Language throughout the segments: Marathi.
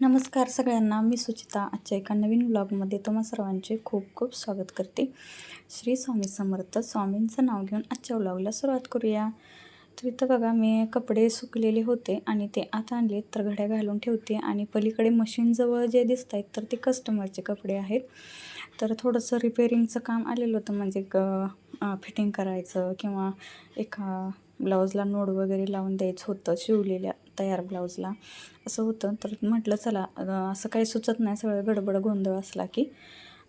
नमस्कार सगळ्यांना. मी सुचिता. आजच्या एका नवीन ब्लॉगमध्ये तुम्हा सर्वांचे खूप खूप स्वागत करते. श्री स्वामी समर्थ स्वामींचं नाव घेऊन आजच्या ब्लॉगला सुरुवात करूया. तर इथं बघा मी कपडे सुकलेले होते आणि ते आता आणले तर घड्या घालून ठेवते. आणि पलीकडे मशीनजवळ जे दिसत आहेत तर ते कस्टमरचे कपडे आहेत. तर थोडंसं रिपेरिंगचं काम आलेलं होतं म्हणजे क फिटिंग करायचं किंवा एका ब्लाऊजला नोड वगैरे लावून द्यायचं होतं शिवलेल्या. तयार ब्लाऊजला. असं होतं. तर म्हटलं चला असं काही सुचत नाही. सगळं गडबड गोंधळ असला की.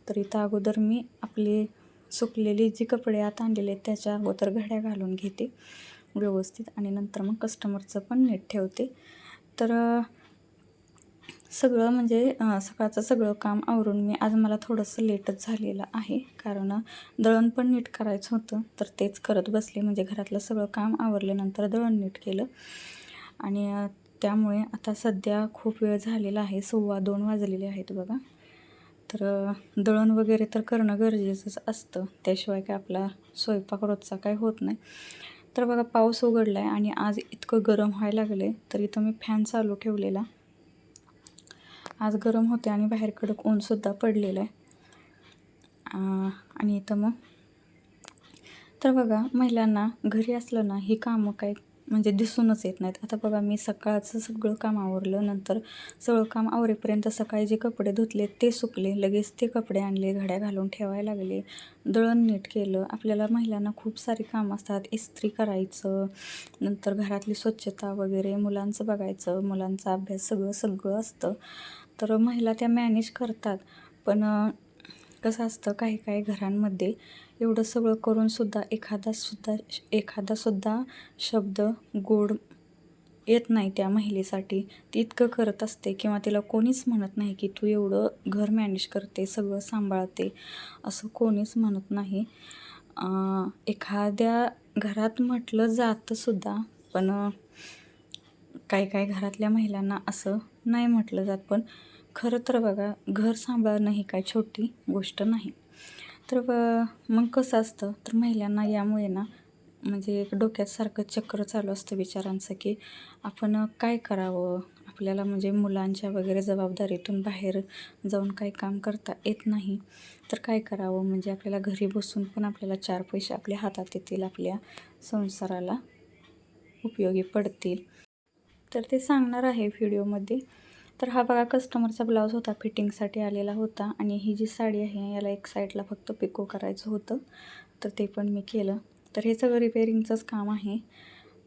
तर इथं अगोदर मी आपली सुकलेली जी कपडे आत आणलेले आहेत त्याच्या अगोदर घड्या घालून घेते व्यवस्थित आणि नंतर मग कस्टमरचं पण नीट ठेवते. तर सगळं म्हणजे सकाळचं सगळं काम आवरून मी आज मला थोडंसं लेटच झालेलं आहे. कारण दळण पण नीट करायचं होतं. तर तेच करत बसले. म्हणजे घरातलं सगळं काम आवरल्यानंतर दळण नीट केलं. आणि त्यामुळे आता सध्या खूप वेळ झालेला आहे. सव्वा दोन वाजलेले आहेत बघा. तर दळण वगैरे तर करणं गरजेचंच असतं. त्याशिवाय काय आपला स्वयंपाक रोजचा काय होत नाही. तर बघा पाऊस उघडला आहे आणि आज इतकं गरम व्हायला लागलं आहे तर इथं मी फॅन चालू ठेवलेला. आज गरम होते आणि बाहेर कडक ऊनसुद्धा पडलेलं आहे. आणि इथं मग तर बघा महिलांना घरी असलं ना ही कामं काय म्हणजे दिसूनच येत नाहीत. आता बघा मी सकाळचं सगळं काम आवरलं नंतर सगळं काम आवरेपर्यंत सकाळी जे कपडे धुतले ते सुकले लगेच ते कपडे आणले घड्या घालून ठेवायला लागले दळण नीट केलं. आपल्याला महिलांना खूप सारी कामं असतात. इस्त्री करायचं नंतर घरातली स्वच्छता वगैरे मुलांचं बघायचं मुलांचा अभ्यास सगळं सगळं असतं. तर महिला त्या मॅनेज करतात. पण कसं असतं काही काही घरांमध्ये. एवढं सगळं करूनसुद्धा एखादासुद्धा एखादासुद्धा शब्द गोड येत नाही त्या महिलेसाठी. ती इतकं करत असते किंवा तिला कोणीच म्हणत नाही की तू एवढं घर मॅनेज करते सगळं सांभाळते असं कोणीच म्हणत नाही. एखाद्या घरात म्हटलं जातंसुद्धा पण काही काही घरातल्या महिलांना असं नाही म्हटलं जात. पण खरं तर बघा घर सांभाळणं ही काय छोटी गोष्ट नाही. तर मग कसं असतं? तर महिलांना यामुळे ना म्हणजे एक डोक्यात सारखं चक्र चालू असतं विचारांचं की आपण काय करावं? आपल्याला म्हणजे मुलांच्या वगैरे जबाबदारीतून बाहेर जाऊन काही काम करता येत नाही. तर काय करावं? म्हणजे आपल्याला घरी बसून पण आपल्याला चार पैसे आपल्या हातात येतील आपल्या संसाराला उपयोगी पडतील. तर ते सांगणार आहे व्हिडिओमध्ये तर हा बघा कस्टमरचा ब्लाऊज होता फिटिंगसाठी आलेला होता आणि ही जी साडी आहे याला एक साईडला फक्त पिको करायचं होतं. तर ते पण मी केलं. तर हे सगळं रिपेरिंगचंच काम आहे.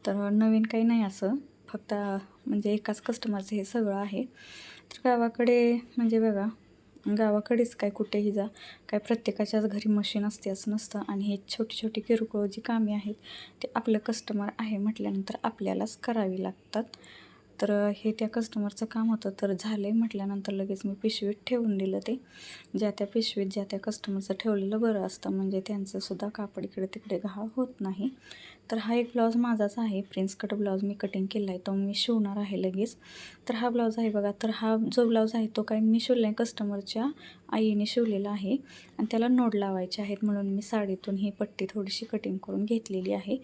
तर नवीन काही नाही असं. फक्त म्हणजे एकाच कस्टमरचं हे सगळं आहे. तर गावाकडे म्हणजे बघा गावाकडेच काय कुठेही जा. काय प्रत्येकाच्याच घरी मशीन असते असं नसतं. आणि हे छोटी छोटी किरकोळ जी कामे आहेत ते आपलं कस्टमर आहे म्हटल्यानंतर आपल्यालाच करावी लागतात. तर हे त्या कस्टमरचं काम होतं. तर झालं आहे म्हटल्यानंतर लगेच मी पिशवीत ठेवून दिलं ते. ज्या त्या पिशवीत ज्या त्या कस्टमरचं ठेवलेलं बरं असतं. म्हणजे त्यांचंसुद्धा कापड इकडे तिकडे घाळ होत नाही. तर हा एक ब्लाऊज माझाच आहे. प्रिन्स कट ब्लाऊज मी कटिंग केला आहे तो मी शिवणार आहे लगेच. तर हा ब्लाऊज आहे बघा. तर हा जो ब्लाऊज आहे तो काय मी शिवला आहे. कस्टमरच्या आईने शिवलेला आहे. आणि त्याला नोड लावायचे आहेत. म्हणून मी साडीतून ही पट्टी थोडीशी कटिंग करून घेतलेली आहे.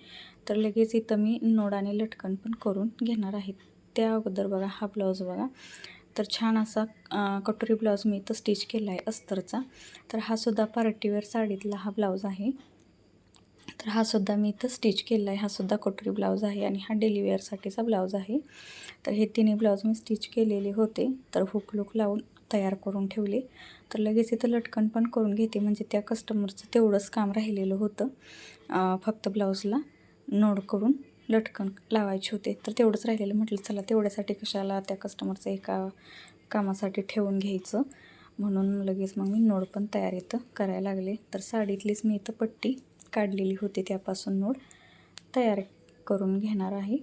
तर लगेच इथं मी नोड आणि लटकन पण करून घेणार आहे. त्या अगोदर बघा हा ब्लाऊज बघा. तर छान असा कटोरी ब्लाऊज मी इथं स्टिच केला आहे अस्तरचा. तर हा सुद्धा पार्टीवेअर साडीतला हा ब्लाऊज आहे. तर हा सुद्धा मी इथं स्टिच केला आहे. हा सुद्धा कटोरी ब्लाऊज आहे आणि हा डेलीवेअरसाठीचा ब्लाऊज आहे. तर हे तिन्ही ब्लाऊज मी स्टिच केलेले होते. तर हुक लुक लावून तयार करून ठेवले. तर लगेच इथं लटकन पण करून घेते. म्हणजे त्या कस्टमरचं तेवढंच काम राहिलेलं होतं फक्त ब्लाऊजला नोड करून. लटकन लावायचे होते. तर तेवढंच राहिलेलं. म्हटलं चला तेवढ्यासाठी कशाला त्या कस्टमरचं एका कामासाठी ठेवून घ्यायचं? म्हणून लगेच मग मी नोड पण तयार येतं करायला लागले. तर साडीतलीच मी इथं पट्टी काढलेली होती. त्यापासून नोड तयार करून घेणार आहे.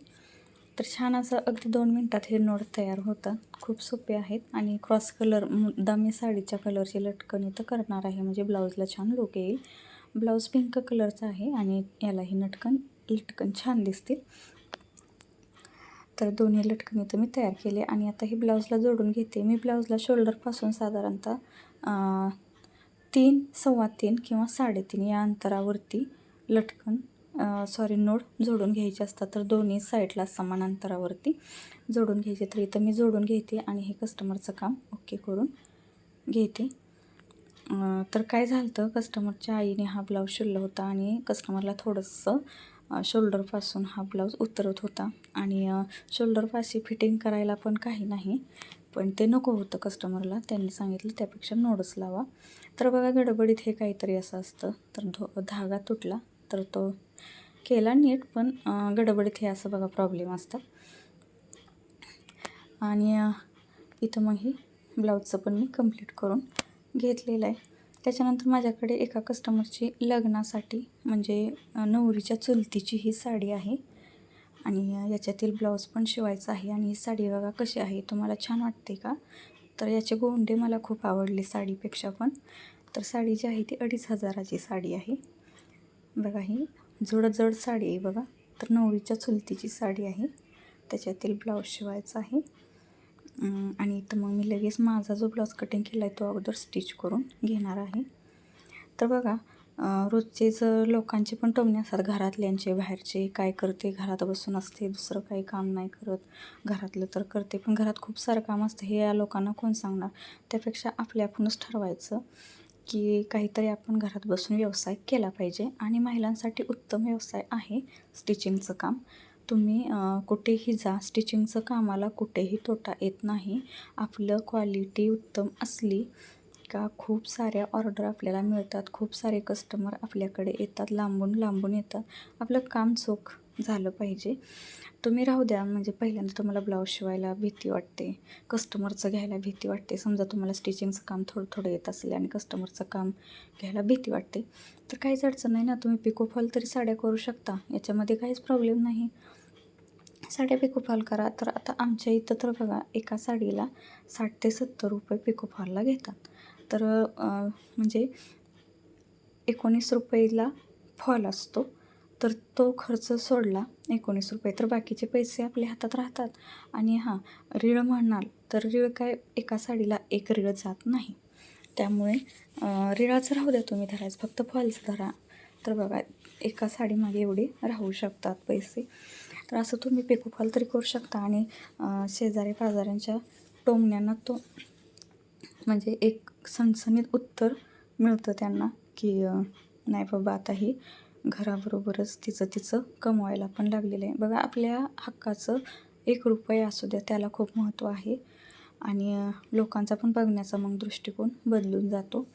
तर छान असं अगदी दोन मिनटात हे नोड तयार होतात. खूप सोपे आहेत. आणि क्रॉस कलर मुद्दा मी साडीच्या कलरची लटकन इथं करणार आहे. म्हणजे ब्लाऊजला छान लुक येईल. ब्लाऊज पिंक कलरचा आहे. आणि यालाही नटकन लटकन छान दिसते तर दोन्ही लटकन इथं मी तयार केले आणि आता हे ब्लाऊजला जोडून घेते. मी ब्लाऊजला शोल्डरपासून साधारणतः तीन सव्वा तीन किंवा साडेतीन या अंतरावरती लटकन सॉरी नोड जोडून घ्यायचे असतात. तर दोन्ही साईडला समान अंतरावरती जोडून घ्यायचे. तर इथं मी जोडून घेते आणि हे कस्टमरचं काम ओके करून घेते. तर काय झालं होतं कस्टमरच्या आईने हा ब्लाऊज शिवला होता आणि कस्टमरला थोडंसं शोल्डरपासून हा ब्लाऊज उतरत होता. आणि शोल्डरपाशी फिटिंग करायला पण काही नाही. पण ते नको होतं कस्टमरला. त्यांनी सांगितलं त्यापेक्षा नोडच लावा. तर बघा गडबडीत हे काहीतरी असं असतं. तर धो धागा तुटला. तर तो केला नीट पण गडबडीत हे असं बघा प्रॉब्लेम असतात आणि इथं मग ही ब्लाऊजचं पण मी कंप्लीट करून घेतलेलं आहे. त्याच्यानंतर माझ्याकडे एका कस्टमरची लग्नासाठी म्हणजे नवरीच्या चुलतीची ही साडी आहे. आणि याच्यातील ब्लाऊज पण शिवायचा आहे. आणि ही साडी बघा कशी आहे. तुम्हाला छान वाटते का? तर याचे गोंडे मला खूप आवडले साडीपेक्षा पण. तर साडी जी आहे ती अडीच हजाराची साडी आहे. बघा ही जड साडी आहे बघा. तर नवरीच्या चुलतीची साडी आहे. त्याच्यातील ब्लाऊज शिवायचा आहे. आणि इथं मग मी लगेच माझा जो ब्लाऊज कटिंग केला आहे तो अगोदर स्टिच करून घेणार आहे. तर बघा रोजचे जर लोकांचे पण टोमणे असतात घरातल्यांचे बाहेरचे काय करते घरात बसून असते दुसरं काही काम नाही करत घरातलं तर करते पण घरात खूप सारं काम असतं हे या लोकांना कोण सांगणार? त्यापेक्षा आपल्या आपणच ठरवायचं की काहीतरी आपण घरात बसून व्यवसाय केला पाहिजे आणि महिलांसाठी उत्तम व्यवसाय आहे स्टिचिंगचं काम. तुम्ही कुठेही जा. स्टिचिंगचं कामाला कुठेही तोटा येत नाही. आपलं क्वालिटी उत्तम असली का खूप साऱ्या ऑर्डर आपल्याला मिळतात. खूप सारे कस्टमर आपल्याकडे येतात. लांबून लांबून येतात. आपलं काम चोख झालं पाहिजे. तुम्ही राहू द्या. म्हणजे पहिल्यांदा तुम्हाला ब्लाऊज शिवायला भीती वाटते. कस्टमरचं घ्यायला भीती वाटते. समजा तुम्हाला स्टिचिंगचं काम थोडं थोडं येत असेल आणि कस्टमरचं काम घ्यायला भीती वाटते. तर काहीच अडचण नाही ना. तुम्ही पिकोफॉल तरी साड्या करू शकता. याच्यामध्ये काहीच प्रॉब्लेम नाही. साड्या पिकोफॉल करा. तर आता आमच्या इथं तर बघा एका साडीला साठ ते सत्तर रुपये पिकोफॉलला घेतात. तर म्हणजे एकोणीस रुपयेला फॉल असतो. तर तो खर्च सोडला एकोणीस रुपये. तर बाकीचे पैसे आपल्या हातात राहतात. आणि हां रीळ म्हणाल तर रीळ काय? एका साडीला एक रीळ जात नाही. त्यामुळे रिळाचं राहू द्या तुम्ही धरायचं. फक्त फॉल्स धरा. तर बघा एका साडीमागे एवढे राहू शकतात पैसे. तर असं तुम्ही पिकोफॉल तरी करू शकता आणि शेजारी पाजाऱ्यांच्या टोमण्यांना तो म्हणजे एक सणसणीत उत्तर मिळतं त्यांना की नाही बाबा आता ही घराबरोबरच तिचं तिचं कमवायला पण लागलेलं आहे. बघा आपल्या हक्काचं एक रुपये असू द्या त्याला खूप महत्त्व आहे आणि लोकांचा पण बघण्याचा मग दृष्टिकोन बदलून जातो.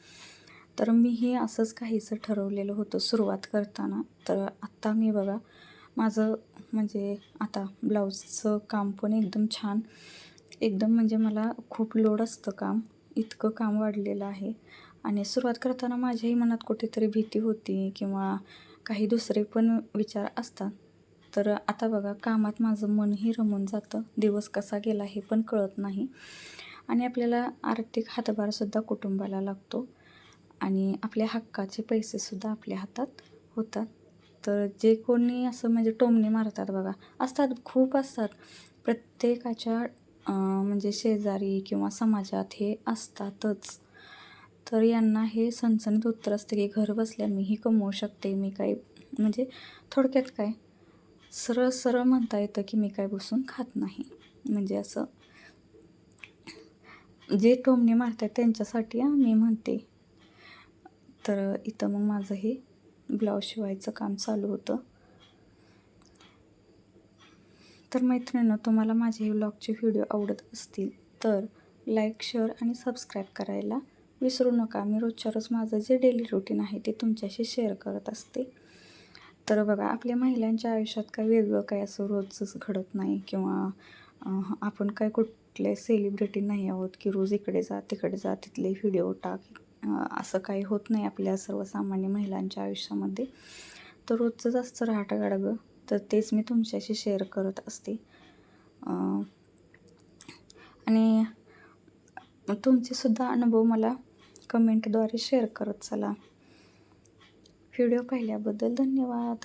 तर मी हे असंच काहीसं ठरवलेलं होतं सुरुवात करताना. तर आत्ता मी बघा माझं म्हणजे आता ब्लाऊजचं काम पण एकदम छान. एकदम म्हणजे मला खूप लोड असतं काम. इतकं काम वाढलेलं आहे. आणि सुरुवात करताना माझ्याही मनात कुठेतरी भीती होती किंवा काही दुसरे पण विचार असतात. तर आता बघा कामात माझं मनही रमून जातं. दिवस कसा गेला हे पण कळत नाही. आणि आपल्याला आर्थिक हातभारसुद्धा कुटुंबाला लागतो. आणि आपल्या हक्काचे पैसेसुद्धा आपल्या हातात होतात. तर जे कोणी असं म्हणजे टोमणे मारतात बघा असतात खूप असतात. प्रत्येकाच्या म्हणजे शेजारी किंवा समाजात हे असतातच. तर यांना हे सणसणीत उत्तर असतं की घर बसल्या मीही कमवू शकते मी काही म्हणजे थोडक्यात काय? सरळ सरळ म्हणता येतं की मी काय बसून खात नाही. म्हणजे असं. जे टोमणे मारतात त्यांच्यासाठी मी म्हणते. तर इथं मग माझं हे ब्लाऊज शिवायचं काम चालू होतं. तर मैत्रिणींनो तुम्हाला माझे हे ब्लॉगचे व्हिडिओ आवडत असतील तर लाईक शेअर आणि सबस्क्राईब करायला विसरू नका. मी रोजच्या रोज माझं जे डेली रुटीन आहे ते तुमच्याशी शेअर करत असते. तर बघा आपल्या महिलांच्या आयुष्यात काय वेगळं काय असं रोजच घडत नाही किंवा आपण काय कुठले सेलिब्रिटी नाही आहोत की रोज इकडे जा तिकडे जा तिथले व्हिडिओ टाक. असं काही होत नाही आपल्या सर्वसामान्य महिलांच्या आयुष्यामध्ये. तर रोजचं जास्त राहटागाडगं तर तेच मी तुमच्याशी शेअर करत असते. आणि तुमचेसुद्धा अनुभव मला कमेंटद्वारे शेअर करत चला. व्हिडिओ पाहिल्याबद्दल धन्यवाद.